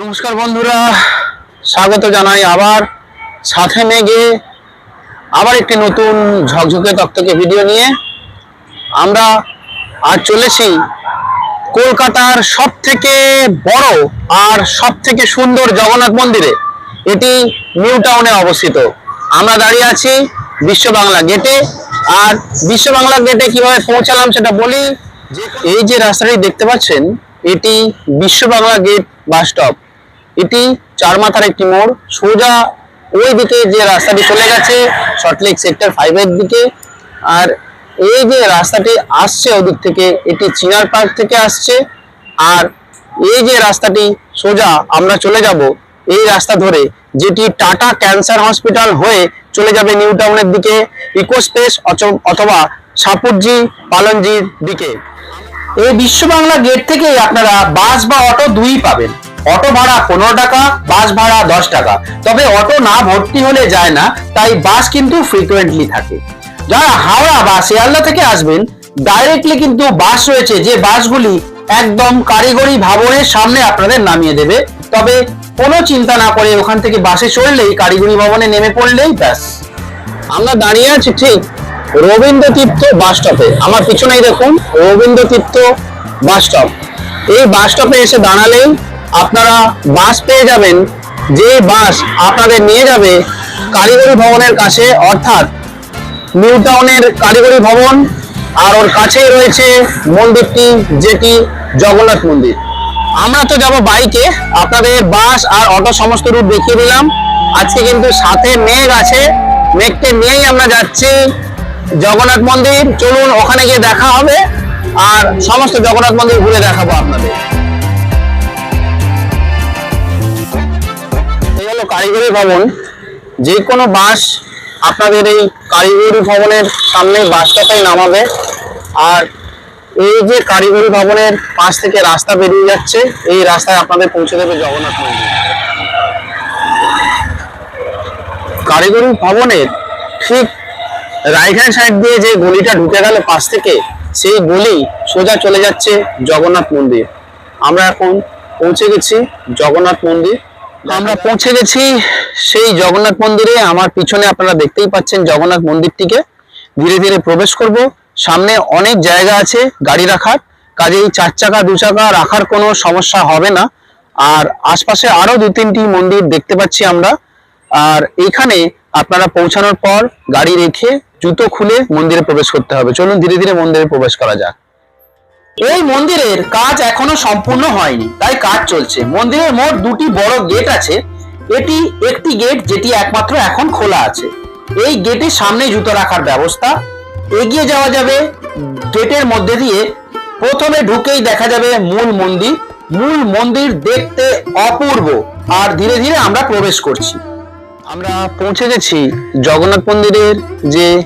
নমস্কার বন্ধুরা, স্বাগত জানাই আবার সাথে মেঘে আবার একটি নতুন ঝকঝকে তকতকে ভিডিও নিয়ে। আমরা আজ চলেছি কলকাতার সব থেকে বড় আর সব থেকে সুন্দর জগন্নাথ মন্দিরে। এটি নিউ টাউনে অবস্থিত। আমরা দাঁড়িয়ে আছি বিশ্ব বাংলা গেটে। আর বিশ্ব বাংলা গেটে কীভাবে পৌঁছালাম সেটা বলি, এই যে রাস্তাটি দেখতে পাচ্ছেন, এটি বিশ্ব বাংলা গেট বাস স্টপ। এটি চার মাথার একটি মোড়। সোজা ওই দিকে যে রাস্তাটি চলে গেছে সল্টলেক সেক্টর ফাইভের দিকে। আর এই যে রাস্তাটি আসছে ওদিক থেকে, এটি চিনার পার্ক থেকে আসছে। আর এই যে রাস্তাটি সোজা আমরা চলে যাব, এই রাস্তা ধরে যেটি টাটা ক্যান্সার হসপিটাল হয়ে চলে যাবে নিউ টাউনের দিকে ইকো স্পেস অথবা সাপুরজি পালনজির দিকে। এই বিশ্ব বাংলা গেট থেকে আপনারা বাস বা অটো দুই পাবেন। অটো ভাড়া পনেরো টাকা, বাস ভাড়া দশ টাকা। তবে অটো না ভর্তি হলে যায় না, তাই বাস কিন্তু ফ্রিকোয়েন্টলি থাকে। যারা হাওড়া বা শিয়ালদা থেকে আসবেন ডাইরেক্টলি কিন্তু বাস রয়েছে যে বাসগুলি একদম কারিগরি ভবনের সামনে আপনাদের নামিয়ে দেবে। তবে কোনো চিন্তা না করে ওখান থেকে বাসে চড়লেই, কারিগরি ভবনে নেমে পড়লেই ব্যাস। আমরা দাঁড়িয়ে আছি ঠিক রবীন্দ্র তীর্থ বাস স্টপে আমার পিছনেই দেখুন, রবীন্দ্র তীর্থ বাস স্টপ এই বাস স্টপে এসে দাঁড়ালেই আপনারা বাস পেয়ে যাবেন, যে বাস আপনাদের নিয়ে যাবে কারিগরি ভবনের কাছে, অর্থাৎ নিউ টাউনের কারিগরি ভবন, আর ওর কাছেই রয়েছে মন্দিরটি, যেটি জগন্নাথ মন্দির। আমরা তো যাব বাইকে, আপনাদের বাস আর অটো সমস্ত রুট দেখিয়ে দিলাম। আজকে কিন্তু সাথে মেঘ আছে, মেঘকে নিয়েই আমরা যাচ্ছি জগন্নাথ মন্দির। চলুন ওখানে গিয়ে দেখা হবে, আর সমস্ত জগন্নাথ মন্দির ঘুরে দেখাবো আপনাদের। কারিগরি ভবন যে কোনো বাস আপনাদের এই কারিগরি ভবনের সামনে বাস স্টপে নামাবে। আর এই যে কারিগরি ভবনের পাশ থেকে রাস্তা বেরিয়ে যাচ্ছে, এই রাস্তায় আপনাদের পৌঁছে দেবে জগন্নাথ মন্দির। কারিগরি ভবনের ঠিক রাইট হ্যান্ড সাইড দিয়ে যে গলিটা ঢুকে গেল পাশ থেকে, সেই গলি সোজা চলে যাচ্ছে জগন্নাথ মন্দির। আমরা এখন পৌঁছে গেছি জগন্নাথ মন্দির। আমরা পৌঁছে গেছি সেই জগন্নাথ মন্দিরে। আমার পিছনে আপনারা দেখতেই পাচ্ছেন জগন্নাথ মন্দিরটিকে। ধীরে ধীরে প্রবেশ করব। সামনে অনেক জায়গা আছে, গাড়ি রাখার। কাজেই চার চাকা, দু চাকা রাখার কোনো সমস্যা হবে না। আর আশপাশে আরও দু তিনটি মন্দির দেখতে পাচ্ছি আমরা। আর এখানে আপনারা পৌঁছানোর পর গাড়ি রেখে জুতো খুলে মন্দিরে প্রবেশ করতে হবে। চলুন ধীরে ধীরে মন্দিরে প্রবেশ করা যাক। এই মন্দিরের কাজ এখনও সম্পূর্ণ হয়নি, তাই কাজ চলছে। মন্দিরের মোট দুটি বড় গেট আছে। এটি একটি গেট যেটি একমাত্র এখন খোলা আছে। এই গেটের সামনে জুতো রাখার ব্যবস্থা। এগিয়ে যাওয়া যাবে গেটের মধ্যে দিয়ে। প্রথমে ঢুকেই দেখা যাবে মূল মন্দির। মূল মন্দির দেখতে অপূর্ব। আর ধীরে ধীরে আমরা প্রবেশ করছি। আমরা পৌঁছে গেছি জগন্নাথ মন্দিরের যে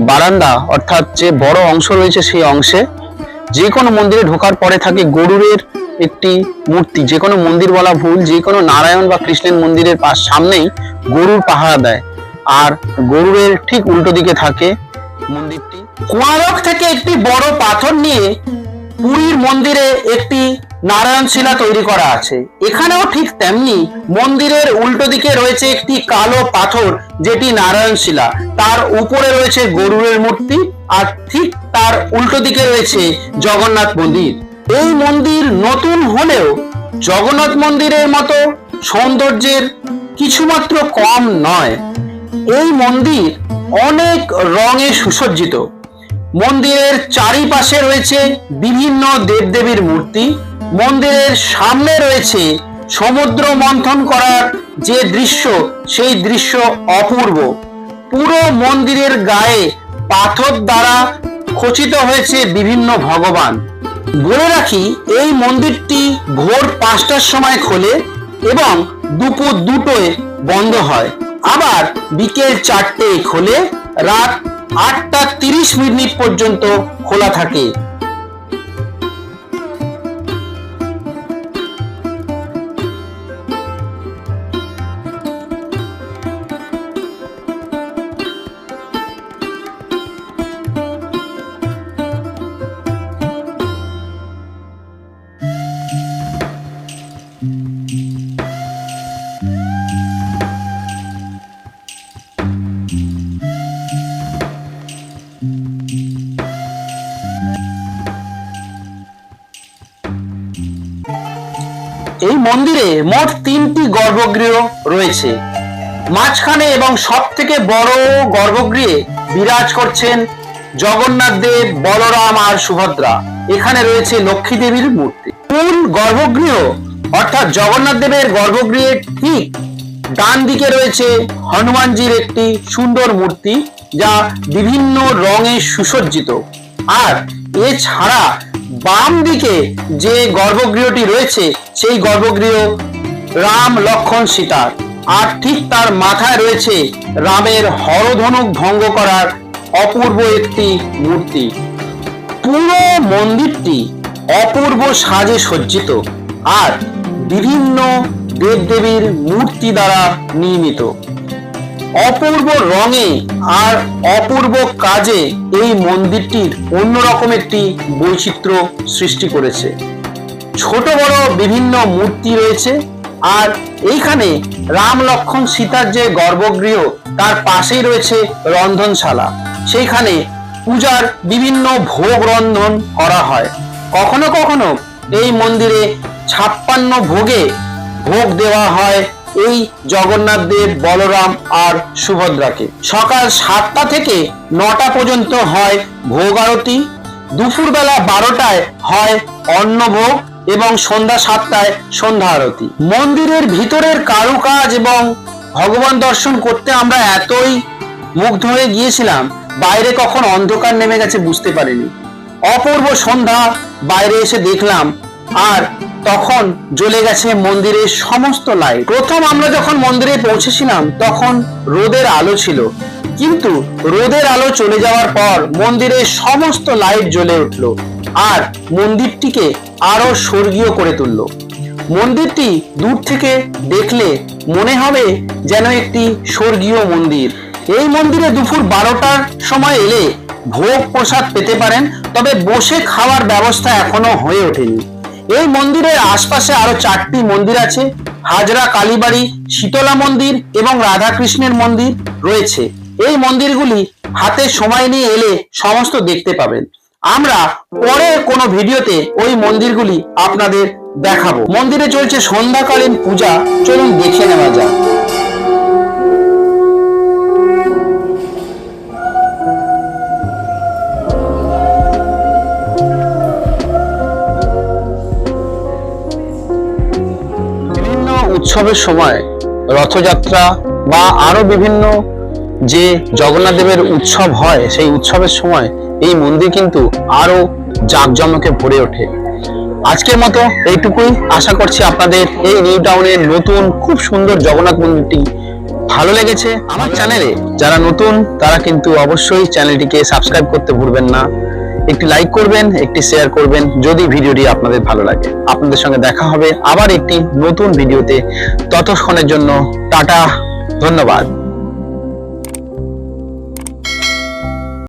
বারান্দা, অর্থাৎ যে বড় অংশ রয়েছে সেই অংশে। যে কোনো মন্দিরে ঢোকার পরে থাকে গরুরের একটি মূর্তি যে কোনো মন্দির বলা ভুল যে কোনো নারায়ণ বা কৃষ্ণের মন্দিরের পাশ সামনেই গরুর পাহারা দেয়। আর গরুরের ঠিক উল্টো দিকে থাকে মন্দিরটি। কোয়ারক থেকে একটি বড় পাথর নিয়ে পুরীর মন্দিরে একটি নারায়ণ শিলা তৈরি করা আছে। এখানেও ঠিক তেমনি মন্দিরের উল্টো দিকে রয়েছে একটি কালো পাথর, যেটি নারায়ণ শিলা। তার উপরে রয়েছে গরুরের মূর্তি আর ঠিক তার উল্টো দিকে রয়েছে জগন্নাথ মন্দির। এই মন্দির নতুন হলেও জগন্নাথ মন্দিরের মতো সৌন্দর্যের কিছুমাত্র কম নয়। এই মন্দির অনেক রঙে সুসজ্জিত। মন্দিরের চারিপাশে রয়েছে বিভিন্ন দেবদেবীর মূর্তি। মন্দিরের সামনে রয়েছে সমুদ্র মন্থন করার যে দৃশ্য, সেই দৃশ্য অপূর্ব। পুরো মন্দিরের গায়ে পাথর দ্বারা খচিত হয়েছে বিভিন্ন ভগবান। বলে রাখি, এই মন্দিরটি ভোর পাঁচটার সময় খোলে এবং দুপুর দুটোয় বন্ধ হয়। আবার বিকেল চারটে খোলে, রাত আটটা তিরিশ মিনিট পর্যন্ত খোলা থাকে। মন্দিরে মোট তিনটি গর্ভগৃহ রয়েছে। মাঝখানে এবং সব থেকে বড় গর্ভগৃহে বিরাজ করছেন জগন্নাথ দেব, বলরাম আর সুভদ্রা। এখানে রয়েছে লক্ষ্মী দেবীর মূর্তি। মূল গর্ভগৃহ, অর্থাৎ জগন্নাথ দেবের গর্ভগৃহের ঠিক ডান দিকে রয়েছে হনুমানজির একটি সুন্দর মূর্তি, যা বিভিন্ন রঙে সুসজ্জিত। আর এছাড়া বাম দিকে যে গর্ভগৃহটি রয়েছে সেই গর্ভগৃহ, রাম লক্ষণ সীতার। আর ঠিক তার মাথায় রয়েছে রামের হরধনুক ভঙ্গ করার অপূর্ব একটি মূর্তি। পুরো মন্দিরটি অপূর্ব সাজে সজ্জিত আর বিভিন্ন দেবদেবীর মূর্তি দ্বারা নির্মিত। অপূর্ব রঙে আর অপূর্ব কাজে এই মন্দিরটির অন্যরকম একটি বৈচিত্র্য সৃষ্টি করেছে। ছোট বড় বিভিন্ন মূর্তি রয়েছে। আর এইখানে রাম লক্ষণ সীতার যে গর্ভগৃহ, তার পাশেই রয়েছে রন্ধনশালা। সেইখানে পূজার বিভিন্ন ভোগ রন্ধন করা হয়। কখনো কখনো এই মন্দিরে ছাপ্পান্ন ভোগে ভোগ দেওয়া হয় এই জগন্নাথ দেব, বলরাম আর সুভদ্রাকে। সকাল সাতটা থেকে নটা পর্যন্ত হয় ভোগ আরতি। দুপুরবেলা বারোটায় হয় অন্নভোগ এবং সন্ধ্যা সাতটায় সন্ধ্যা আরতি। মন্দিরের ভিতরের কারুকাজ এবং ভগবান দর্শন করতে আমরা এতই মুগ্ধ হয়ে গিয়েছিলাম, বাইরে কখন অন্ধকার নেমে গেছে বুঝতে পারিনি। অপূর্ব সন্ধ্যা বাইরে এসে দেখলাম, আর তখন জ্বলে গেছে মন্দিরের সমস্ত লাইট প্রথম আমরা যখন মন্দিরে পৌঁছেছিলাম, তখন রোদের আলো ছিল। কিন্তু রোদের আলো চলে যাওয়ার পর মন্দিরের সমস্ত লাইট জ্বলে উঠল আর মন্দিরটিকে আরও স্বর্গীয় করে তুললো। মন্দিরটি দূর থেকে দেখলে মনে হবে যেন একটি স্বর্গীয় মন্দির। এই মন্দিরে দুপুর বারোটার সময় এলে ভোগ প্রসাদ পেতে পারেন, তবে বসে খাওয়ার ব্যবস্থা এখনও হয়ে ওঠেনি। এই মন্দিরের আশপাশে আরও চারটি মন্দির আছে, হাজরা কালীবাড়ি, শীতলা মন্দির এবং রাধাকৃষ্ণের মন্দির রয়েছে। এই মন্দিরগুলি হাতে সময় নিয়ে এলে সমস্ত দেখতে পাবেন। আমরা পরে কোনো ভিডিওতে ওই মন্দিরগুলি আপনাদের দেখাবো। মন্দিরে চলছে সন্ধ্যাকালীন পূজা, চলুন দেখে নেওয়া যাক। উৎসবের সময় রথযাত্রা বা আরও বিভিন্ন যে জগন্নাথ দেবের উৎসব হয়, সেই উৎসবের সময় এই মন্দির কিন্তু আরও জাঁকজমকে ভরে ওঠে। আজকের মতো এইটুকুই। আশা করছি আপনাদের এই নিউ টাউনের নতুন, খুব সুন্দর জগন্নাথ মন্দিরটি ভালো লেগেছে। আমার চ্যানেলে যারা নতুন, তারা কিন্তু অবশ্যই চ্যানেলটিকে সাবস্ক্রাইব করতে ভুলবেন না। একটি লাইক করবেন, একটি শেয়ার করবেন, যদি ভিডিওটি আপনাদের ভালো লাগে। আপনাদের সঙ্গে দেখা হবে আবার একটি নতুন ভিডিওতে। ততক্ষণের জন্য টাটা, ধন্যবাদ।